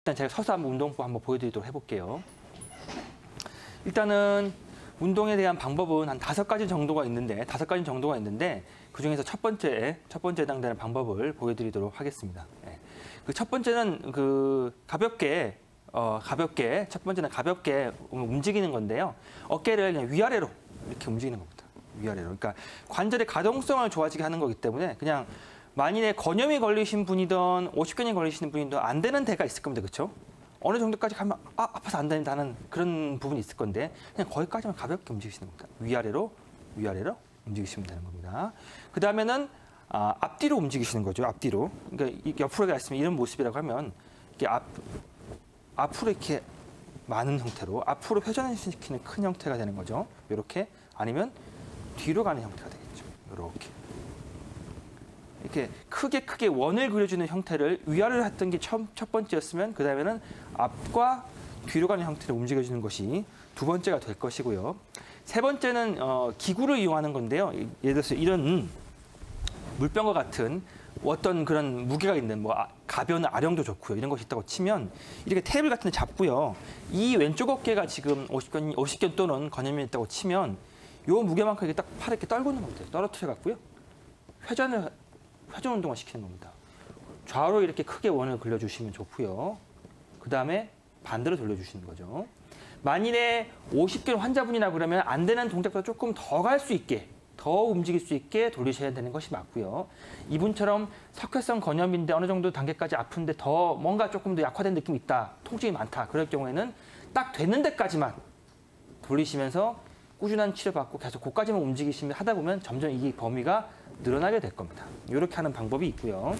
일단 제가 서서 한번 운동법 한번 보여드리도록 해볼게요. 일단은 운동에 대한 방법은 한 다섯 가지 정도가 있는데 다섯 가지 정도가 있는데 그 중에서 첫 번째 첫 번째 해당되는 방법을 보여드리도록 하겠습니다. 그 첫 번째는 그 가볍게 어, 가볍게 첫 번째는 가볍게 움직이는 건데요. 어깨를 그냥 위아래로 이렇게 움직이는 겁니다. 위아래로. 그러니까 관절의 가동성을 좋아지게 하는 거기 때문에 그냥 만일에 건염이 걸리신 분이든 오십견이 걸리시는 분이든 안 되는 데가 있을 겁니다. 그렇죠? 어느 정도까지 가면 아, 아파서 안 된다는 그런 부분이 있을 건데 그냥 거기까지만 가볍게 움직이시는 겁니다. 위아래로 위아래로 움직이시면 되는 겁니다. 그 다음에는 아, 앞뒤로 움직이시는 거죠. 앞뒤로. 그러니까 이 옆으로 가 있으면 이런 모습이라고 하면 이렇게 앞 앞으로 이렇게 많은 형태로 앞으로 회전시키는 큰 형태가 되는 거죠. 이렇게 아니면 뒤로 가는 형태가 되겠죠. 이렇게. 이렇게 크게 크게 원을 그려주는 형태를 위아래로 했던 게 첫, 첫 번째였으면 그 다음에는 앞과 뒤로 가는 형태로 움직여주는 것이 두 번째가 될 것이고요. 세 번째는 어, 기구를 이용하는 건데요. 예를 들어서 이런 물병과 같은 어떤 그런 무게가 있는 뭐 아- 가벼운 아령도 좋고요. 이런 것이 있다고 치면 이렇게 테이블 같은 데 잡고요. 이 왼쪽 어깨가 지금 50견, 50견 또는 건염이 있다고 치면 요 무게만큼 이렇게 딱 팔을 이렇게 떨고 있는 겁니다. 떨어뜨려 갖고요. 회전을 회전 운동을 시키는 겁니다. 좌우로 이렇게 크게 원을 그려주시면 좋고요. 그 다음에 반대로 돌려주시는 거죠. 만일에 50견 환자분이나 그러면 안 되는 동작보다 조금 더 갈 수 있게 더 움직일 수 있게 돌리셔야 되는 것이 맞고요. 이분처럼 석회성 건염인데 어느 정도 단계까지 아픈데 더 뭔가 조금 더 약화된 느낌이 있다. 통증이 많다. 그럴 경우에는 딱 되는 데까지만 돌리시면서 꾸준한 치료받고 계속 그까지만 움직이시면 하다 보면 점점 이 범위가 늘어나게 될 겁니다. 이렇게 하는 방법이 있고요.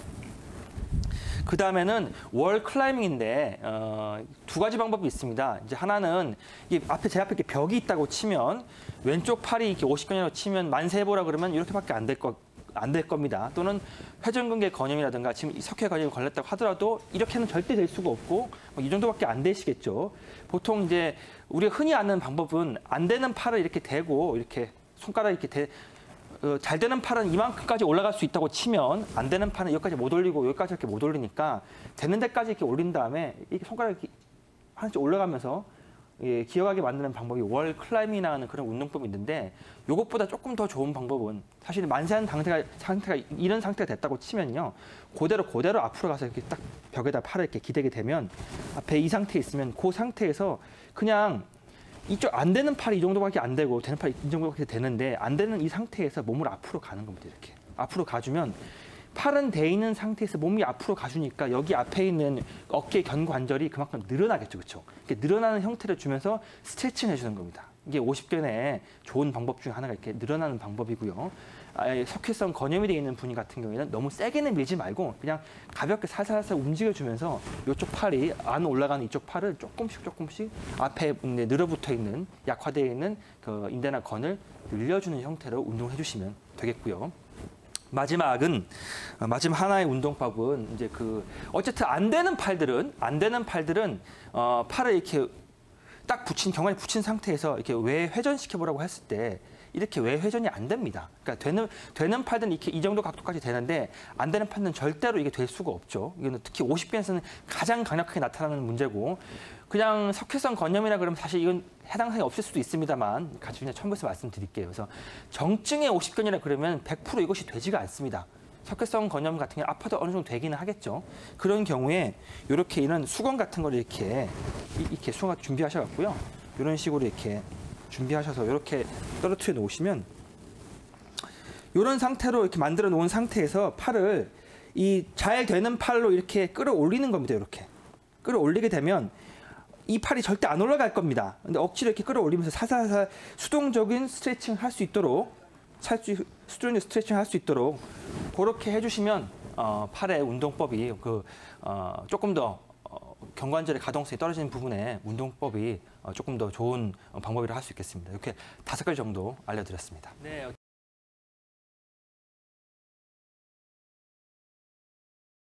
그 다음에는 월 클라이밍인데 어, 두 가지 방법이 있습니다. 이제 하나는 이 앞에 제 앞에 이렇게 벽이 있다고 치면 왼쪽 팔이 이렇게 50견이라고 치면 만세보라 그러면 이렇게밖에 안 될 것. 안될 겁니다. 또는 회전근개 건염이라든가 지금 이 석회 건염이 걸렸다고 하더라도 이렇게는 절대 될 수가 없고 뭐이 정도밖에 안 되시겠죠. 보통 이제 우리가 흔히 아는 방법은 안 되는 팔을 이렇게 대고 이렇게 손가락 이렇게 대, 어, 잘 되는 팔은 이만큼까지 올라갈 수 있다고 치면 안 되는 팔은 여기까지 못 올리고 여기까지 이렇게 못 올리니까 되는 데까지 이렇게 올린 다음에 이렇게 손가락이 이렇게 하나씩 올라가면서 예, 기억하게 만드는 방법이 월 클라이밍이라는 그런 운동법이 있는데 이것보다 조금 더 좋은 방법은 사실 만세한 상태가 상태가 이런 상태가 됐다고 치면요. 그대로 그대로 앞으로 가서 이렇게 딱 벽에다 팔을 이렇게 기대게 되면 앞에 이 상태에 있으면 그 상태에서 그냥 이쪽 안 되는 팔이 이 정도밖에 안 되고 되는 팔이 이 정도밖에 되는데 안 되는 이 상태에서 몸을 앞으로 가는 겁니다 이렇게. 앞으로 가주면 팔은 돼 있는 상태에서 몸이 앞으로 가주니까 여기 앞에 있는 어깨 견관절이 그만큼 늘어나겠죠 그렇죠 늘어나는 형태를 주면서 스트레칭 해주는 겁니다 이게 50견의 좋은 방법 중에 하나가 이렇게 늘어나는 방법이고요 석회성 건염이 되어 있는 분이 같은 경우에는 너무 세게는 밀지 말고 그냥 가볍게 살살살 움직여주면서 이쪽 팔이 안 올라가는 이쪽 팔을 조금씩 조금씩 앞에 늘어붙어 있는 약화되어 있는 그 인대나 건을 늘려주는 형태로 운동해 주시면 되겠고요. 마지막은 어, 마지막 하나의 운동법은 이제 그 어쨌든 안 되는 팔들은 안 되는 팔들은 어, 팔을 이렇게 딱 붙인 경관이 붙인 상태에서 이렇게 외 회전시켜 보라고 했을 때 이렇게 외 회전이 안 됩니다. 그러니까 되는 되는 팔은 이렇게 이 정도 각도까지 되는데 안 되는 팔은 절대로 이게 될 수가 없죠. 이거는 특히 50변에서는 가장 강력하게 나타나는 문제고 그냥 석회성 건염이라 그러면 사실 이건 해당 사항이 없을 수도 있습니다만 같이 그냥 첨부해서 말씀드릴게요. 그래서 정증의 50견이라 그러면 100% 이것이 되지가 않습니다. 석회성 건염 같은 게 아파도 어느 정도 되기는 하겠죠. 그런 경우에 이렇게 이런 수건 같은 걸 이렇게 이- 이렇게 수건 준비하셔갖고요. 이런 식으로 이렇게 준비하셔서 이렇게 떨어뜨려 놓으시면 이런 상태로 이렇게 만들어 놓은 상태에서 팔을 이 잘 되는 팔로 이렇게 끌어올리는 겁니다. 이렇게 끌어올리게 되면 이 팔이 절대 안 올라갈 겁니다. 근데 억지로 이렇게 끌어올리면서 살살살 수동적인 스트레칭 할 수 있도록 살수 수동적 스트레칭 할 수 있도록 그렇게 해주시면 어, 팔의 운동법이 그 어, 조금 더 어, 경관절의 가동성이 떨어지는 부분에 운동법이 어, 조금 더 좋은 어, 방법이라 할 수 있겠습니다. 이렇게 다섯 가지 정도 알려드렸습니다. 네.